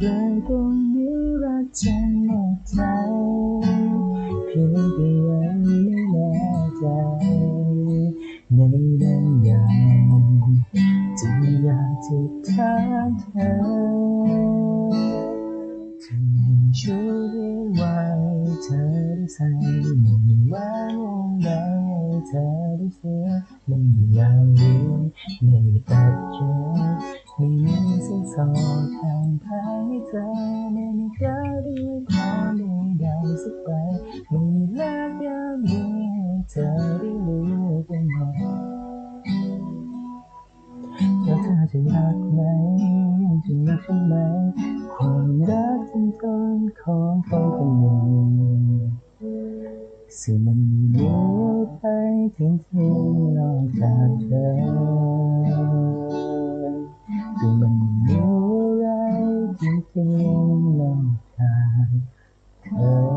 เลยตรงนี้รักจนหมดใจเพียงแต่ยังไม่แน่ใจในบางอย่างจึงอยากจะถามเธอจะม่ช่วยไว้เธอได้ใส่ไม่มีแหวนวงใดให้เธอได้เสียไม่มีอย่างอื่นไม่ตัดใจ สินสอทางทางให้เธอไม่มีใครด้ไว้พอใดๆสักใบไม่มีแลกยางนี้ให้เธอได้รู้กันหมดแล้วเธอจะรักไหมยังจะรักฉันไหม ความรักที่ต้นของใครคนหนึ่งซึ่งมันมีเลี้ยวไปทิ้งทิ้งนอกจ อะไ